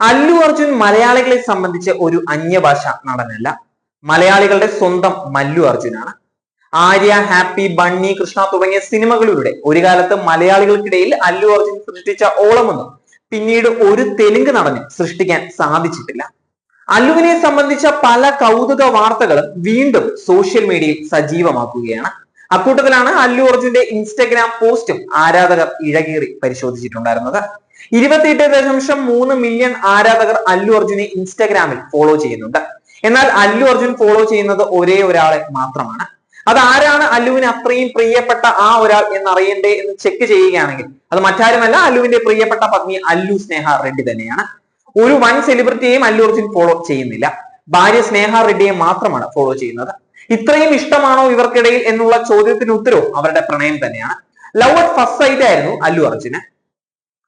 അല്ലു അർജുൻ മലയാളികളെ സംബന്ധിച്ച് ഒരു അന്യഭാഷ നടനല്ല. മലയാളികളുടെ സ്വന്തം മല്ലു അർജുനാണ്. ആര്യ ഹാപ്പി ബണ്ണി കൃഷ്ണ തുടങ്ങിയ സിനിമകളിലൂടെ ഒരു കാലത്ത് മലയാളികൾക്കിടയിൽ അല്ലു അർജുൻ സൃഷ്ടിച്ച ഓളമൊന്നും പിന്നീട് ഒരു തെലുങ്ക് നടനും സൃഷ്ടിക്കാൻ സാധിച്ചിട്ടില്ല. അല്ലുവിനെ സംബന്ധിച്ച പല കൗതുക വാർത്തകളും വീണ്ടും സോഷ്യൽ മീഡിയയിൽ സജീവമാക്കുകയാണ്. അക്കൂട്ടത്തിലാണ് അല്ലു അർജുന്റെ ഇൻസ്റ്റഗ്രാം പോസ്റ്റും ആരാധകർ ഇഴകീറി പരിശോധിച്ചിട്ടുണ്ടായിരുന്നത്. ഇരുപത്തിയെട്ട് ദശാംശം മൂന്ന് മില്യൺ ആരാധകർ അല്ലു അർജുനെ ഇൻസ്റ്റാഗ്രാമിൽ ഫോളോ ചെയ്യുന്നുണ്ട്. എന്നാൽ അല്ലു അർജുൻ ഫോളോ ചെയ്യുന്നത് ഒരേ ഒരാളെ മാത്രമാണ്. അത് ആരാണ് അല്ലുവിന് അത്രയും പ്രിയപ്പെട്ട ആ ഒരാൾ എന്നറിയണ്ടേ എന്ന് ചെക്ക് ചെയ്യുകയാണെങ്കിൽ അത് മറ്റാരുമല്ല അല്ലുവിന്റെ പ്രിയപ്പെട്ട പത്നി അല്ലു സ്നേഹ റെഡ്ഡി തന്നെയാണ്. ഒരു വൺ സെലിബ്രിറ്റിയെയും അല്ലു അർജുൻ ഫോളോ ചെയ്യുന്നില്ല. ഭാര്യ സ്നേഹ റെഡ്ഡിയെ മാത്രമാണ് ഫോളോ ചെയ്യുന്നത്. ഇത്രയും ഇഷ്ടമാണോ ഇവർക്കിടയിൽ എന്നുള്ള ചോദ്യത്തിന് ഉത്തരവും അവരുടെ പ്രണയം തന്നെയാണ്. ലവ് അറ്റ് ഫസ്റ്റ് സൈറ്റ് ആയിരുന്നു അല്ലു അർജുന്.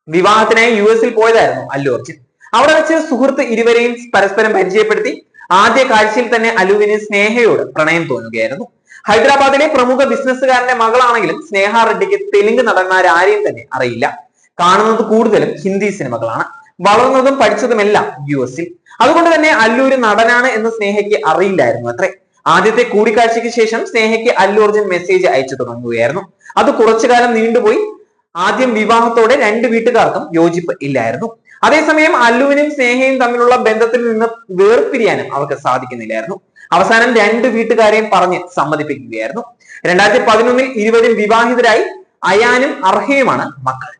വിവാഹത്തിനായി യു എസിൽ പോയതായിരുന്നു അല്ലു അർജുൻ. അവിടെ വെച്ച് സുഹൃത്ത് ഇരുവരെയും പരസ്പരം പരിചയപ്പെടുത്തി. ആദ്യ കാഴ്ചയിൽ തന്നെ അലുവിന് സ്നേഹയോട് പ്രണയം തോന്നുകയായിരുന്നു. ഹൈദരാബാദിലെ പ്രമുഖ ബിസിനസ്സുകാരന്റെ മകളാണെങ്കിലും സ്നേഹ റെഡ്ഡിക്ക് തെലുങ്ക് നടന്മാരാരെയും തന്നെ അറിയില്ല. കാണുന്നത് കൂടുതലും ഹിന്ദി സിനിമകളാണ്. വളർന്നതും പഠിച്ചതുമെല്ലാം യു എസിൽ അതുകൊണ്ട് തന്നെ അല്ലു ഒരു നടനാണ് എന്ന് സ്നേഹയ്ക്ക് അറിയില്ലായിരുന്നു അത്രേ. ആദ്യത്തെ കൂടിക്കാഴ്ചയ്ക്ക് ശേഷം സ്നേഹയ്ക്ക് അല്ലു അർജുൻ മെസ്സേജ് അയച്ചു തുടങ്ങുകയായിരുന്നു. അത് കുറച്ചു കാലം നീണ്ടുപോയി. ആദ്യം വിവാഹത്തോടെ രണ്ട് വീട്ടുകാർക്കും യോജിപ്പ് ഇല്ലായിരുന്നു. അതേസമയം അല്ലുവിനും സ്നേഹയും തമ്മിലുള്ള ബന്ധത്തിൽ നിന്ന് വേർപിരിയാനും അവർക്ക് സാധിക്കുന്നില്ലായിരുന്നു. അവസാനം രണ്ട് വീട്ടുകാരെയും പറഞ്ഞ് സമ്മതിപ്പിക്കുകയായിരുന്നു. രണ്ടായിരത്തി പതിനൊന്നിൽ ഇരുവരും വിവാഹിതരായി അയാനും അർഹയുമാണ് മക്കൾ.